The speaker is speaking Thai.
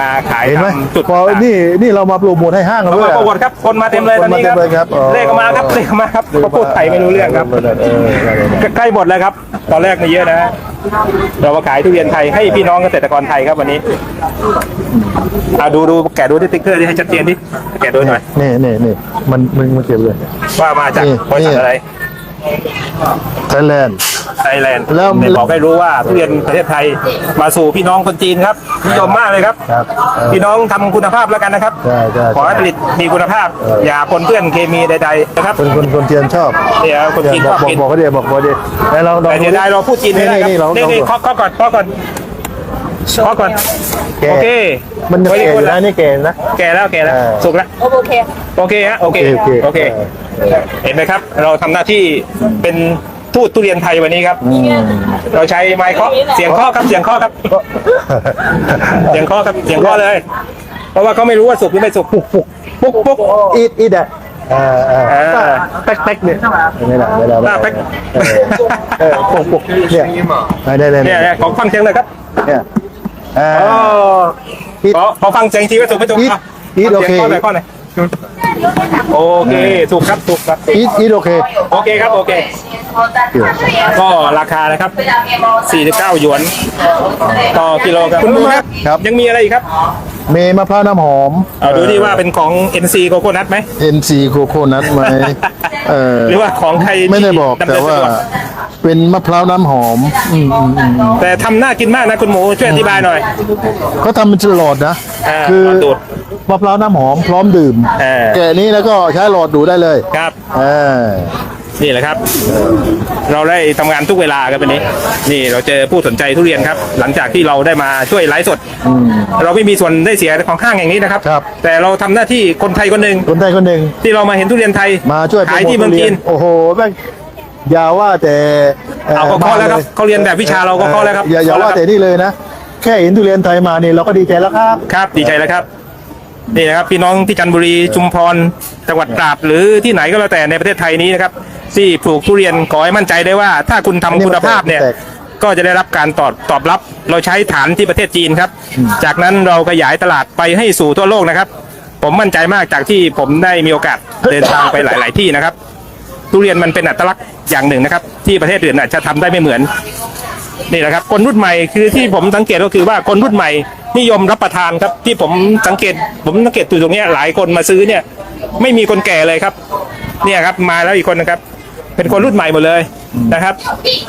มาขายเห็นไหมตามจุดพอต่างๆนี่นี่เรามาโปรโมทให้ห้างเอาด้วยมาอะโปรโมทครับคนมาเต็มเลยตอนนี้คนมาเต็มเลยครับอ๋อ เลขมาครับเลขมาครับเขาพูดไทยไม่รู้เรื่องครับ เออเออเออใกล้หมดแล้วครับ ตอนแรกนี่เยอะนะเรามาขายทุเรียนไทยให้พี่น้องเกษตรกรไทยครับวันนี้เอาดูดูแกะดูที่ติ๊กเกอร์ที่ให้ชัดเจนดิแกะดูหน่อย นี่นี่นี่มันมันมันเก็บเลยว่ามาจากนี่บริษัทนี่อะไร ไทยแลนด์ ไทยแลนด์แล้วบอกให้รู้ว่าทุเรียนประเทศไทยมาสู่พี่น้องคนจีนครับนิยมมากเลยครับ ครับเออ พี่น้องทำคุณภาพแล้วกันนะครับ ใช่ใช่ ขอให้ผลิตมีคุณภาพ อย่าปนเปื้อนเคมีใดๆนะครับคนคนคนเทียนชอบเนี่ยคนจีนบชออกบบอกกินบอกเขาเดียวบอกเขาเดียวแล้วเราแต่เสียดายเราพูดจีนไม่ได้ครับนี่เรานี่นี่เคาะเคาะก่อนเคาะก่อน เคาะก่อนแก่โอเคมันจะไแก่อยู่นะนี่แก่นะแก่แล้วแก่แล้วเออสุกแล้วโอเคโอเคฮะโอเคโอเคโอเคเออเห็นไหมครับ เราทำหน้าที่เป็นทูตทุเรียนไทยวันนี้ครับอืมเราใช้ไม้เคาะเสียงเคาะครับเสียงเคาะครับ เสียงเคาะครับเสียงเคาะเลย เพราะว่าเขาไม่รู้ว่าสุกหรือไม่สุกปุกปุกปุกปุกอีดอีดอะอ่าอ่าอ่าแป๊กแป๊กเนี่ยไม่ได้ไม่ได้ไม่ป้าได้แป๊กเออเออปุกปุกเนี่ยได้ได้เนี่ยเนี่ยขอฟังเสียงเลยครับเนี่ย อ่าอ๋ออีดขอขอฟังเสียงทีว่าสุกไม่สุกอีทอะอีทโอเคสียงข้อหน่อยข้อหน่อยโอเค ถูกครับถูกครับ อีดอีดโอเค โอเคครับ โอเค ก็ราคานะครับ 49 หยวน ต่อกิโลครับคุณดูครับ ครับ ยังมีอะไรอีกครับเมมะพร้าวน้ำหอมเอาดูดิว่าเป็นของ NC โกโก้นัทไหม NC โคโคนัทไหมเออหรือว่าของใครที่ไม่ได้บอกดำเนิแต่นว่าสะดวก เป็นมะพร้าวน้ำหอมอืมอืมอืมแต่ทำน่ากินมากนะคุณหมูช่วยอธิบายหน่อย เขาทำเป็นหลอดนะอ่าคือหลอดดูดมะพร้าวน้ำหอมพร้อมดื่มเออ แกะนี้แล้วก็ใช้หลอดดูดได้เลยครับ เออ นี่แหละครับ เราได้ทำงานทุกเวลาครับวันนี้ นี่เราเจอผู้สนใจทุเรียนครับ หลังจากที่เราได้มาช่วยไลฟ์สด เราไม่มีส่วนได้เสียของห้างแห่งนี้นะครับ ครับ แต่เราทำหน้าที่คนไทยคนหนึ่งคนไทยคนหนึ่งที่เรามาเห็นทุเรียนไทยมาช่วยขายที่เมืองจีน โอ้โหแม่ง อย่าว่าแต่เอาก็เคาะแล้วครับเขาเรียนแบบวิชาเราก็เคาะแล้วครับอย่าอย่าเคาะแล้วว่าครับแต่นี่เลยนะ แค่เห็นทุเรียนไทยมานี่เราก็ดีใจแล้วครับ ครับดีใจแล้วครับนี่นะครับพี่น้องที่จันทบุรีชุมพรจังหวัดตราดหรือที่ไหนก็แล้วแต่ในประเทศไทยนี้นะครับที่ปลูกทุเรียนขอให้มั่นใจได้ว่า ถ้าคุณทำคุณภาพเนี่ยแตกก็จะได้รับการตอบตอบรับ เราใช้ฐานที่ประเทศจีนครับ จากนั้นเราขยายตลาดไปให้สู่ทั่วโลกนะครับ ผมมั่นใจมากจากที่ผมได้มีโอกาสเดินทางไปหลาย ๆ ที่นะครับ ทุเรียนมันเป็นอัตลักษณ์ อย่างหนึ่งนะครับ ที่ประเทศอื่นอาจจะทำได้ไม่เหมือนนี่แหละครับคนรุ่นใหม่คือที่ผมสังเกตก็คือว่าคนรุ่นใหม่นิยมรับประทานครับ ที่ผมสังเกต ผมสังเกตอยู่ตรงนี้หลายคนมาซื้อเนี่ย ไม่มีคนแก่เลยครับ เนี่ยครับมาแล้วอีกคนนะครับ เป็นคนรุ่นใหม่หมดเลยนะครับ